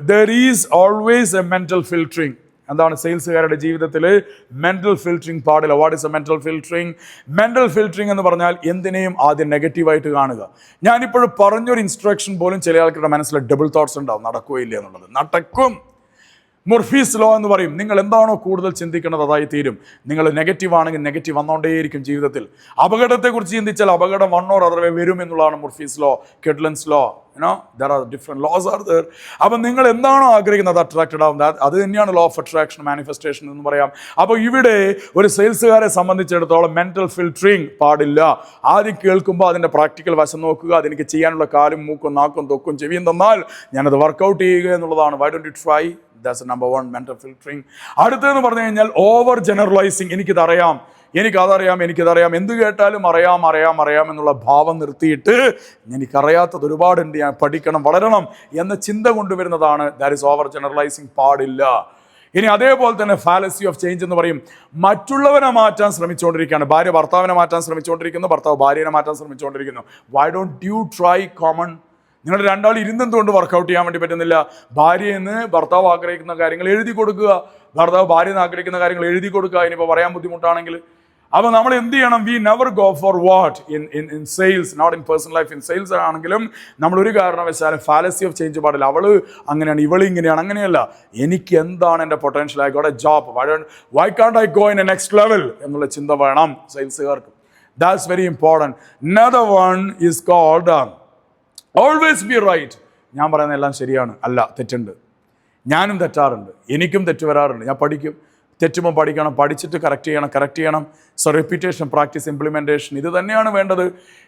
There is always a mental filtering എന്താണ് സെയിൽസുകാരുടെ ജീവിതത്തിൽ മെന്റൽ ഫിൽറ്ററിങ് പാടില്ല. What is a mental filtering mental filtering എന്ന് പറഞ്ഞാൽ എന്തിനേയും ആദ്യം നെഗറ്റീവായിട്ട് കാണുക. ഞാനിപ്പോഴും പറഞ്ഞൊരു ഇൻസ്ട്രക്ഷൻ പോലും ചില ആൾക്കാരുടെ മനസ്സിൽ ഡബിൾ തോട്ട്സ് ഉണ്ടാവും. നടക്കുകയില്ല എന്നുള്ളത്. നടക്കും. മുർഫീസ് ലോ എന്ന് പറയും. നിങ്ങൾ എന്താണോ കൂടുതൽ ചിന്തിക്കുന്നത് അതായി തീരും. നിങ്ങൾ നെഗറ്റീവ് ആണെങ്കിൽ നെഗറ്റീവ് വന്നുകൊണ്ടേയിരിക്കും ജീവിതത്തിൽ. അപകടത്തെക്കുറിച്ച് ചിന്തിച്ചാൽ അപകടം വൺ ഓർ അതർവേ വരും എന്നുള്ളതാണ് Murphy's law Kidlin's law you know there are different laws are there അപ്പം നിങ്ങൾ എന്താണോ ആഗ്രഹിക്കുന്നത് അട്രാക്റ്റഡ് ആവും. അത് തന്നെയാണ് ലോ ഓഫ് അട്രാക്ഷൻ മാനിഫെസ്റ്റേഷൻ എന്ന് പറയാം. അപ്പോൾ ഇവിടെ ഒരു സെയിൽസുകാരെ സംബന്ധിച്ചിടത്തോളം മെന്റൽ ഫിൽറ്ററിങ് പാടില്ല. ആദ്യം കേൾക്കുമ്പോൾ അതിന്റെ പ്രാക്ടിക്കൽ വശം നോക്കുക അതെനിക്ക് ചെയ്യാനുള്ള കാലും മൂക്കും നാക്കും തൊക്കും ചെവിയും തന്നാൽ ഞാനത് വർക്കൗട്ട് ചെയ്യുക എന്നുള്ളതാണ്. Why don't it try that's number one mental filtering അടുത്തതെന്ന് പറഞ്ഞു കഴിഞ്ഞാൽ ഓവർ ജനറലൈസിങ് എനിക്കിതറിയാം. എനിക്കതറിയാം എനിക്കതറിയാം. എന്ത് കേട്ടാലും അറിയാം അറിയാം അറിയാം എന്നുള്ള ഭാവം നിർത്തിയിട്ട് എനിക്കറിയാത്തത് ഒരുപാടുണ്ട് ഞാൻ പഠിക്കണം വളരണം എന്ന ചിന്ത കൊണ്ടുവരുന്നതാണ്. ദാറ്റ് ഇസ് ഓവർ ജനറലൈസിങ് പാടില്ല. ഇനി അതേപോലെ തന്നെ ഫാലസി ഓഫ് ചേഞ്ച് എന്ന് പറയും. മറ്റുള്ളവനെ മാറ്റാൻ ശ്രമിച്ചുകൊണ്ടിരിക്കുകയാണ്. ഭാര്യ ഭർത്താവിനെ മാറ്റാൻ ശ്രമിച്ചുകൊണ്ടിരിക്കുന്നു. ഭർത്താവ് ഭാര്യനെ മാറ്റാൻ ശ്രമിച്ചുകൊണ്ടിരിക്കുന്നു. Why don't you try common നിങ്ങൾ രണ്ടാൾ ഇരുന്നെന്തുകൊണ്ട് വർക്കൗട്ട് ചെയ്യാൻ വേണ്ടി പറ്റുന്നില്ല? ഭാര്യയെന്ന് ഭർത്താവ് ആഗ്രഹിക്കുന്ന കാര്യങ്ങൾ എഴുതി കൊടുക്കുക. ഭർത്താവ് ഭാര്യ എന്ന് ആഗ്രഹിക്കുന്ന കാര്യങ്ങൾ എഴുതി കൊടുക്കുക. ഇനിയിപ്പോൾ പറയാൻ ബുദ്ധിമുട്ടാണെങ്കിൽ. അപ്പോൾ നമ്മൾ എന്ത് ചെയ്യണം? We never go for what in in in sales not in personal life in sales ആണെങ്കിലും നമ്മൾ ഒരു കാരണവശാലും ഫാലസി ഓഫ് ചേഞ്ച് പാടില്ല. അവൾ അങ്ങനെയാണ് ഇവൾ ഇങ്ങനെയാണ് അങ്ങനെയല്ല. എനിക്ക് എന്താണ് എന്റെ potential I got a job why why can't I go in a next level എന്നുള്ള ചിന്ത വേണം സെയിൽസുകാർക്ക് that's very important neither one is called always be right ഞാൻ പറയുന്ന എല്ലാം ശരിയാണ്. അല്ല തെറ്റുണ്ട്. ഞാനും തെറ്റാറുണ്ട്. എനിക്കും തെറ്റ് വരാറുണ്ട്. ഞാൻ പഠിക്കും. തെറ്റുമ്പോൾ പഠിക്കണം. പഠിച്ചിട്ട് കറക്റ്റ് ചെയ്യണം. കറക്റ്റ് ചെയ്യണം. സോ റെപ്യൂട്ടേഷൻ പ്രാക്ടീസ് ഇംപ്ലിമെന്റേഷൻ ഇത് തന്നെയാണ് വേണ്ടത്.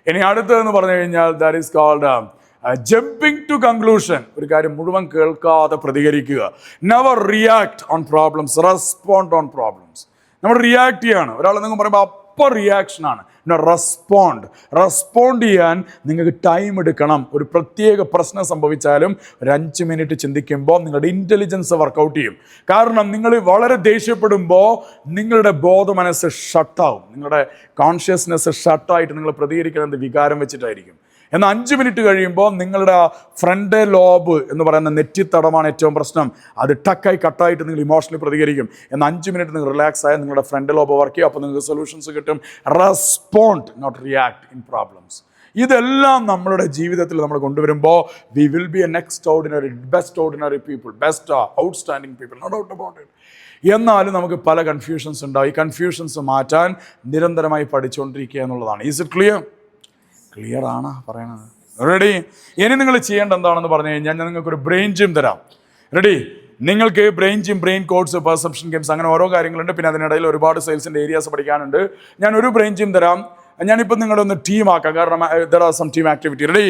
ഇനി അടുത്തതെന്ന് പറഞ്ഞു കഴിഞ്ഞാൽ that is called jumping to conclusion ഒരു കാര്യം മുഴുവൻ കേൾക്കാതെ പ്രതികരിക്കുക. Never react on problems respond on problems നമ്മൾ റിയാക്ട് ചെയ്യാണ്. ഒരാൾ നിങ്ങൾ പറയുമ്പോൾ അപ്പോൾ റിയാക്ഷനാണ് പിന്നെ റെസ്പോണ്ട് റെസ്പോണ്ട് ചെയ്യാൻ നിങ്ങൾക്ക് ടൈം എടുക്കണം. ഒരു പ്രത്യേക പ്രശ്നം സംഭവിച്ചാലും ഒരു അഞ്ച് മിനിറ്റ് ചിന്തിക്കുമ്പോൾ നിങ്ങളുടെ ഇന്റലിജൻസ് വർക്കൗട്ട് ചെയ്യും. കാരണം നിങ്ങൾ വളരെ ദേഷ്യപ്പെടുമ്പോൾ നിങ്ങളുടെ ബോധ മനസ്സ് ഷട്ടാവും നിങ്ങളുടെ കോൺഷ്യസ്നെസ് ഷട്ടായിട്ട് നിങ്ങൾ പ്രതികരിക്കുന്നത് വികാരം വെച്ചിട്ടായിരിക്കും. എന്നാൽ അഞ്ച് മിനിറ്റ് കഴിയുമ്പോൾ നിങ്ങളുടെ ഫ്രണ്ട് ലോബ് എന്ന് പറയുന്ന നെറ്റിത്തടമാണ് ഏറ്റവും പ്രശ്നം. അത് ടക്കായി കട്ടായിട്ട് നിങ്ങൾ ഇമോഷണലി പ്രതികരിക്കും. എന്നാൽ അഞ്ച് മിനിറ്റ് നിങ്ങൾ റിലാക്സ് ആയാൽ നിങ്ങളുടെ ഫ്രണ്ട് ലോബ് വർക്ക് ചെയ്യും. അപ്പോൾ നിങ്ങൾക്ക് സൊല്യൂഷൻസ് കിട്ടും. Respond not react in problems ഇതെല്ലാം നമ്മളുടെ ജീവിതത്തിൽ നമ്മൾ കൊണ്ടുവരുമ്പോൾ we will be a next ordinary best ordinary people best outstanding people no doubt about it എന്നാലും നമുക്ക് പല കൺഫ്യൂഷൻസ് ഉണ്ടാവും. ഈ കൺഫ്യൂഷൻസ് മാറ്റാൻ നിരന്തരമായി പഠിച്ചുകൊണ്ടിരിക്കുക എന്നുള്ളതാണ്. ഈസ് ഇറ്റ് ക്ലിയർ ക്ലിയർ ആണ് പറയണത്. റെഡി ഇനി നിങ്ങൾ ചെയ്യേണ്ട എന്താണെന്ന് പറഞ്ഞു കഴിഞ്ഞാൽ ഞാൻ നിങ്ങൾക്ക് ഒരു ബ്രെയിൻ ജിം തരാം. റെഡി നിങ്ങൾക്ക് brain gym brain codes perception games അങ്ങനെ ഓരോ കാര്യങ്ങളുണ്ട്. പിന്നെ അതിനിടയിൽ ഒരുപാട് സെയിൽസിന്റെ ഏരിയാസ് പഠിക്കാനുണ്ട്. ഞാൻ ഒരു ബ്രെയിൻ ജിം തരാം. ഞാനിപ്പോൾ നിങ്ങളുടെ ഒന്ന് ആക്കാം. കാരണം there are some team activity ready